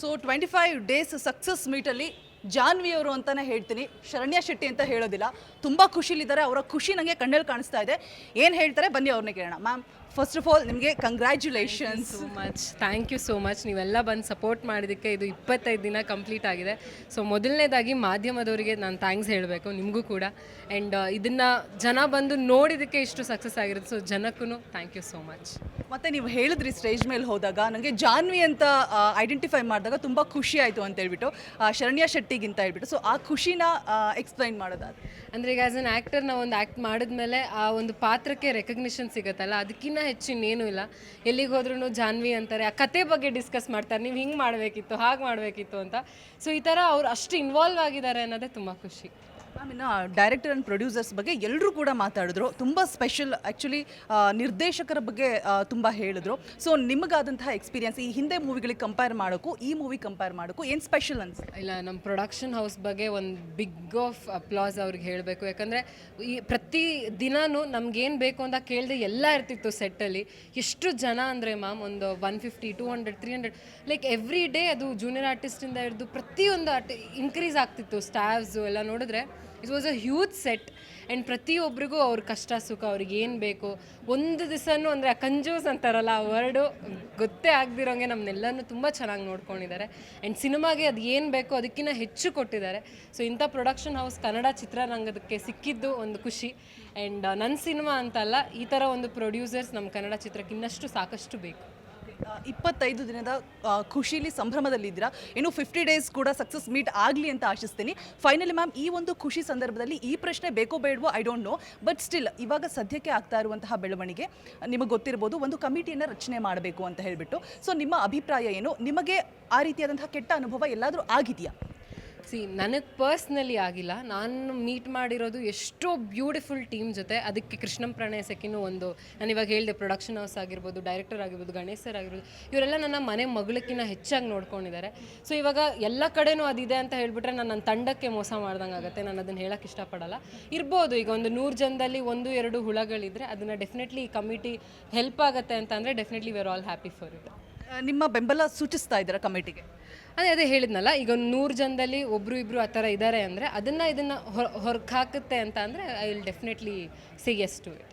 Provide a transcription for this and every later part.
So twenty five days success ಮೀಟಲ್ಲಿ Janhvi ಅವರು ಅಂತಲೇ ಹೇಳ್ತೀನಿ. ಶರಣ್ಯ ಶೆಟ್ಟಿ ಅಂತ ಹೇಳೋದಿಲ್ಲ. ತುಂಬ ಖುಷಿಲಿದ್ದಾರೆ. ಅವರ ಖುಷಿ ನನಗೆ ಕಣ್ಣಲ್ಲಿ ಕಾಣಿಸ್ತಾ ಇದೆ. ಏನು ಹೇಳ್ತಾರೆ? ಬನ್ನಿ ಅವ್ರನ್ನ ಕೇಳೋಣ. ಮ್ಯಾಮ್ ಫಸ್ಟ್ ಆಫ್ ಆಲ್ ನಿಮಗೆ congratulations so much thank you so much ನೀವೆಲ್ಲ ಬಂದು ಸಪೋರ್ಟ್ ಮಾಡಿದ್ದಕ್ಕೆ ಇದು ಇಪ್ಪತ್ತೈದು ದಿನ ಕಂಪ್ಲೀಟ್ ಆಗಿದೆ. ಸೊ ಮೊದಲನೇದಾಗಿ ಮಾಧ್ಯಮದವರಿಗೆ ನಾನು ಥ್ಯಾಂಕ್ಸ್ ಹೇಳಬೇಕು, ನಿಮಗೂ ಕೂಡ. ಆ್ಯಂಡ್ ಇದನ್ನು ಜನ ಬಂದು ನೋಡಿದ್ದಕ್ಕೆ ಇಷ್ಟು ಸಕ್ಸಸ್ ಆಗಿರುತ್ತೆ. ಸೊ ಜನಕ್ಕೂ ಥ್ಯಾಂಕ್ ಯು ಸೋ ಮಚ್ ಮತ್ತೆ ನೀವು ಹೇಳಿದ್ರಿ ಸ್ಟೇಜ್ ಮೇಲೆ ಹೋದಾಗ ನನಗೆ ಜಾನ್ವಿ ಅಂತ ಐಡೆಂಟಿಫೈ ಮಾಡಿದಾಗ ತುಂಬ ಖುಷಿ ಆಯಿತು ಅಂತ ಹೇಳ್ಬಿಟ್ಟು ಶರಣ್ಯ ಶೆಟ್ಟಿಗಿಂತ ಹೇಳ್ಬಿಟ್ಟು. ಸೊ ಆ ಖುಷಿನ ಎಕ್ಸ್ಪ್ಲೈನ್ ಮಾಡೋದಾದ್ರೆ. ಅಂದರೆ ಈಗ ಆ್ಯಸ್ ಅನ್ ಆ್ಯಕ್ಟರ್ ನಾವು ಒಂದು ಆ್ಯಕ್ಟ್ ಮಾಡಿದ್ಮೇಲೆ ಆ ಒಂದು ಪಾತ್ರಕ್ಕೆ ರೆಕಗ್ನಿಷನ್ ಸಿಗುತ್ತಲ್ಲ ಅದಕ್ಕಿಂತ ಹೆಚ್ಚು ಏನೂ ಇಲ್ಲ. ಎಲ್ಲಿಗೆ ಹೋದ್ರೂ ಜಾನ್ವಿ ಅಂತಾರೆ, ಆ ಕತೆ ಬಗ್ಗೆ ಡಿಸ್ಕಸ್ ಮಾಡ್ತಾರೆ, ನೀವು ಹಿಂಗೆ ಮಾಡಬೇಕಿತ್ತು, ಹಾಗೆ ಮಾಡಬೇಕಿತ್ತು ಅಂತ. ಸೊ ಈ ಥರ ಅವ್ರು ಅಷ್ಟು ಇನ್ವಾಲ್ವ್ ಆಗಿದ್ದಾರೆ ಅನ್ನೋದೇ ತುಂಬ ಖುಷಿ. ಇನ್ನು ಡೈರೆಕ್ಟರ್ ಆ್ಯಂಡ್ ಪ್ರೊಡ್ಯೂಸರ್ಸ್ ಬಗ್ಗೆ ಎಲ್ಲರೂ ಕೂಡ ಮಾತಾಡಿದ್ರು. ತುಂಬ ಸ್ಪೆಷಲ್ ಆ್ಯಕ್ಚುಲಿ ನಿರ್ದೇಶಕರ ಬಗ್ಗೆ ತುಂಬ ಹೇಳಿದ್ರು. ಸೊ ನಿಮಗಾದಂತಹ ಎಕ್ಸ್ಪೀರಿಯನ್ಸ್ ಈ ಹಿಂದೆ ಮೂವಿಗಳಿಗೆ ಕಂಪೇರ್ ಮಾಡೋಕ್ಕೂ ಈ ಮೂವಿ ಕಂಪೇರ್ ಮಾಡೋಕ್ಕೂ ಏನು ಸ್ಪೆಷಲ್ ಅನ್ಸುತ್ತೆ? ಇಲ್ಲ ನಮ್ಮ ಪ್ರೊಡಕ್ಷನ್ ಹೌಸ್ ಬಗ್ಗೆ ಒಂದು ಬಿಗ್ ಆಫ್ ಅಪ್ಲಾಸ್ ಅವ್ರಿಗೆ ಹೇಳಬೇಕು. ಯಾಕಂದರೆ, ಈ ಪ್ರತಿ ದಿನಾನು ನಮ್ಗೇನು ಬೇಕು ಅಂತ ಕೇಳಿದೆ ಎಲ್ಲ ಇರ್ತಿತ್ತು ಸೆಟ್ಟಲ್ಲಿ ಎಷ್ಟು ಜನ ಅಂದರೆ ಮ್ಯಾಮ್ ಒಂದು one fifty two hundred three hundred like every day ಅದು ಜೂನಿಯರ್ ಆರ್ಟಿಸ್ಟಿಂದ ಹಿಡಿದು ಪ್ರತಿಯೊಂದು ಆರ್ಟಿ ಇನ್ಕ್ರೀಸ್ ಆಗ್ತಿತ್ತು. ಸ್ಟಾಫ್ಸು ಎಲ್ಲ ನೋಡಿದ್ರೆ it was a huge set and ಪ್ರತಿಯೊಬ್ಬರಿಗೂ ಅವ್ರ ಕಷ್ಟ, ಸುಖ, ಅವ್ರಿಗೆ ಏನು ಬೇಕು, ಒಂದು ದಿವಸನೂ ಅಂದರೆ ಆ ಕಂಜೂಸ್ ಅಂತಾರಲ್ಲ, ಆ ವರ್ಡು ಗೊತ್ತೇ ಆಗದಿರೋಂಗೆ ನಮ್ಮನ್ನೆಲ್ಲನೂ ತುಂಬ ಚೆನ್ನಾಗಿ ನೋಡ್ಕೊಂಡಿದ್ದಾರೆ. ಆ್ಯಂಡ್ ಸಿನಿಮಾಗೆ ಅದು ಏನು ಬೇಕೋ ಅದಕ್ಕಿಂತ ಹೆಚ್ಚು ಕೊಟ್ಟಿದ್ದಾರೆ. ಸೊ ಇಂಥ ಪ್ರೊಡಕ್ಷನ್ ಹೌಸ್ ಕನ್ನಡ ಚಿತ್ರರಂಗದಕ್ಕೆ ಸಿಕ್ಕಿದ್ದು ಒಂದು ಖುಷಿ. ಆ್ಯಂಡ್ ನನ್ನ ಸಿನಿಮಾ ಅಂತಲ್ಲ, ಈ ಥರ ಒಂದು ಪ್ರೊಡ್ಯೂಸರ್ಸ್ ನಮ್ಮ ಕನ್ನಡ ಚಿತ್ರಕ್ಕೆ ಇನ್ನಷ್ಟು ಸಾಕಷ್ಟು ಬೇಕು. ಇಪ್ಪತ್ತೈದು ದಿನದ ಖುಷಿಲಿ ಸಂಭ್ರಮದಲ್ಲಿದ್ದೀರಾ? ಇನ್ನು ಫಿಫ್ಟಿ ಡೇಸ್ ಕೂಡ ಸಕ್ಸಸ್ ಮೀಟ್ ಆಗಲಿ ಅಂತ ಆಶಿಸ್ತೀನಿ. ಫೈನಲಿ ಮ್ಯಾಮ್ ಈ ಒಂದು ಖುಷಿ ಸಂದರ್ಭದಲ್ಲಿ ಈ ಪ್ರಶ್ನೆ ಬೇಕೋ ಬೇಡವೋ I don't know but still ಇವಾಗ ಸದ್ಯಕ್ಕೆ ಆಗ್ತಾ ಇರುವಂತಹ ಬೆಳವಣಿಗೆ, ನಿಮಗೆ ಗೊತ್ತಿರ್ಬೋದು, ಒಂದು ಕಮಿಟಿಯನ್ನು ರಚನೆ ಮಾಡಬೇಕು ಅಂತ ಹೇಳಿಬಿಟ್ಟು. ಸೊ ನಿಮ್ಮ ಅಭಿಪ್ರಾಯ ಏನು? ನಿಮಗೆ ಆ ರೀತಿಯಾದಂತಹ ಕೆಟ್ಟ ಅನುಭವ ಎಲ್ಲಾದರೂ ಆಗಿದೆಯಾ? ಸಿ ನನಗೆ ಪರ್ಸ್ನಲಿ ಆಗಿಲ್ಲ. ನಾನು ಮೀಟ್ ಮಾಡಿರೋದು ಎಷ್ಟೋ ಬ್ಯೂಟಿಫುಲ್ ಟೀಮ್ ಜೊತೆ. ಅದಕ್ಕೆ ಕೃಷ್ಣಂ ಪ್ರಣಯ ಒಂದು, ನಾನು ಇವಾಗ ಹೇಳಿದೆ ಪ್ರೊಡಕ್ಷನ್ ಹೌಸ್ ಆಗಿರ್ಬೋದು ಡೈರೆಕ್ಟರ್ ಆಗಿರ್ಬೋದು, ಗಣೇಶ್ ಸರ್ ಆಗಿರ್ಬೋದು, ಇವರೆಲ್ಲ ನನ್ನ ಮನೆ ಮಗಳಕ್ಕಿಂತ ಹೆಚ್ಚಾಗಿ ನೋಡ್ಕೊಂಡಿದ್ದಾರೆ. ಸೊ ಇವಾಗ ಎಲ್ಲ ಕಡೆನೂ ಅದಿದೆ ಅಂತ ಹೇಳಿಬಿಟ್ರೆ ನಾನು ನನ್ನ ತಂಡಕ್ಕೆ ಮೋಸ ಮಾಡ್ದಂಗೆ ಆಗುತ್ತೆ. ನಾನು ಅದನ್ನು ಹೇಳಕ್ಕೆ ಇಷ್ಟಪಡಲ್ಲ. ಇರ್ಬೋದು, ಈಗ ಒಂದು ನೂರು ಜನದಲ್ಲಿ ಒಂದು, ಎರಡು ಹುಳಗಳಿದ್ರೆ ಅದನ್ನು ಡೆಫಿನೆಟ್ಲಿ ಈ ಕಮಿಟಿ ಹೆಲ್ಪ್ ಆಗುತ್ತೆ ಅಂತ ಅಂದರೆ definitely we are all happy for it ನಿಮ್ಮ ಬೆಂಬಲ ಸೂಚಿಸ್ತಾ ಇದ್ದೀರಾ ಕಮಿಟಿಗೆ? ಅದೇ ಅದೇ ಹೇಳಿದ್ನಲ್ಲ ಈಗ ಒಂದು ನೂರು ಜನದಲ್ಲಿ ಒಬ್ರು ಇಬ್ರು ಆ ಥರ ಇದ್ದಾರೆ ಅಂದರೆ ಅದನ್ನು ಇದನ್ನು ಹೊರಗೆ ಹಾಕುತ್ತೆ ಅಂತ ಅಂದರೆ I will definitely C S to it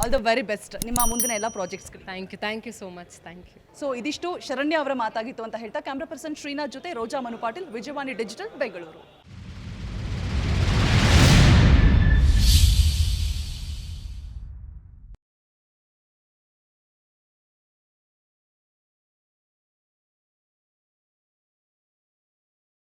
all the very best ನಿಮ್ಮ ಮುಂದಿನ ಎಲ್ಲ projects thank you thank you so much thank you so ಇದಿಷ್ಟು ಶರಣ್ಯ ಅವರ ಮಾತಾಗಿತ್ತು ಅಂತ ಹೇಳ್ತಾ ಕ್ಯಾಮ್ರಾ ಪರ್ಸನ್ ಶ್ರೀನಾಥ್ ಜೊತೆ ರೋಜಾ ಮನು ಪಾಟೀಲ್ ವಿಜಯವಾಣಿ ಡಿಜಿಟಲ್ ಬೆಂಗಳೂರು